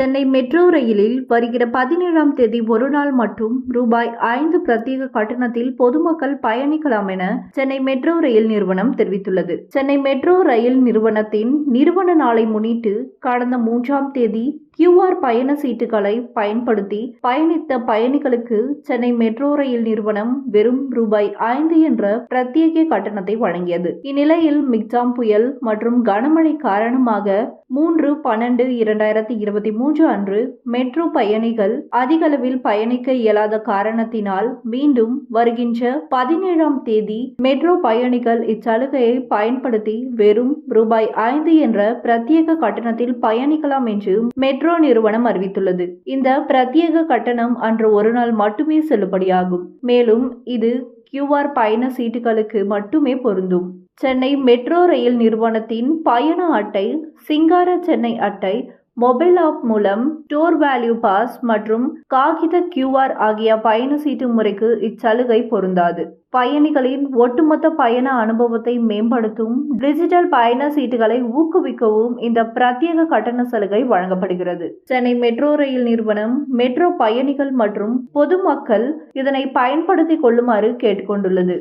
Chennai metro ரயிலில் வருகிற பதினேழாம் தேதி ஒரு நாள் மட்டும் ரூபாய் ஐந்து பிரத்யேக கட்டணத்தில் பொதுமக்கள் பயணிக்கலாம் என சென்னை மெட்ரோ ரயில் நிறுவனம் தெரிவித்துள்ளது. சென்னை மெட்ரோ ரயில் நிறுவனத்தின் நிறுவன நாளை முன்னிட்டு கடந்த மூன்றாம் தேதி கியூஆர் பயண சீட்டுகளை பயன்படுத்தி பயணித்த பயணிகளுக்கு சென்னை மெட்ரோ ரயில் நிறுவனம் வெறும் ரூபாய் ஐந்து என்ற பிரத்யேக கட்டணத்தை வழங்கியது. இந்நிலையில் மிக்ஜாம் புயல் மற்றும் கனமழை காரணமாக மூன்று பன்னெண்டு இரண்டாயிரத்தி இருபத்தி மூன்று அன்று மெட்ரோ பயணிகள் அதிகளவில் பயணிக்க இயலாத காரணத்தினால் மீண்டும் வருகின்ற பதினேழாம் தேதி மெட்ரோ பயணிகள் இச்சலுகையை பயன்படுத்தி வெறும் ரூபாய் ஐந்து என்ற பிரத்யேக கட்டணத்தில் பயணிக்கலாம் என்று மெட்ரோ மெட்ரோ நிறுவனம் அறிவித்துள்ளது. இந்த பிரத்யேக கட்டணம் அன்று ஒரு நாள் மட்டுமே செல்லுபடியாகும். மேலும் இது கியூஆர் பயண சீட்டுகளுக்கு மட்டுமே பொருந்தும். சென்னை மெட்ரோ ரயில் நிறுவனத்தின் பயண அட்டை சிங்கார சென்னை அட்டை மொபைல் ஆப் மூலம் டோர் வேல்யூ பாஸ் மற்றும் காகித கியூஆர் ஆகிய பயண சீட்டு முறைக்கு இச்சலுகை பொருந்தாது. பயணிகளின் ஒட்டுமொத்த பயண அனுபவத்தை மேம்படுத்தும் டிஜிட்டல் பயண சீட்டுகளை ஊக்குவிக்கவும் இந்த பிரத்யேக கட்டண சலுகை வழங்கப்படுகிறது. சென்னை மெட்ரோ ரயில் நிறுவனம் மெட்ரோ பயணிகள் மற்றும் பொதுமக்கள் இதனை பயன்படுத்திக் கொள்ளுமாறு கேட்டுக்கொண்டுள்ளது.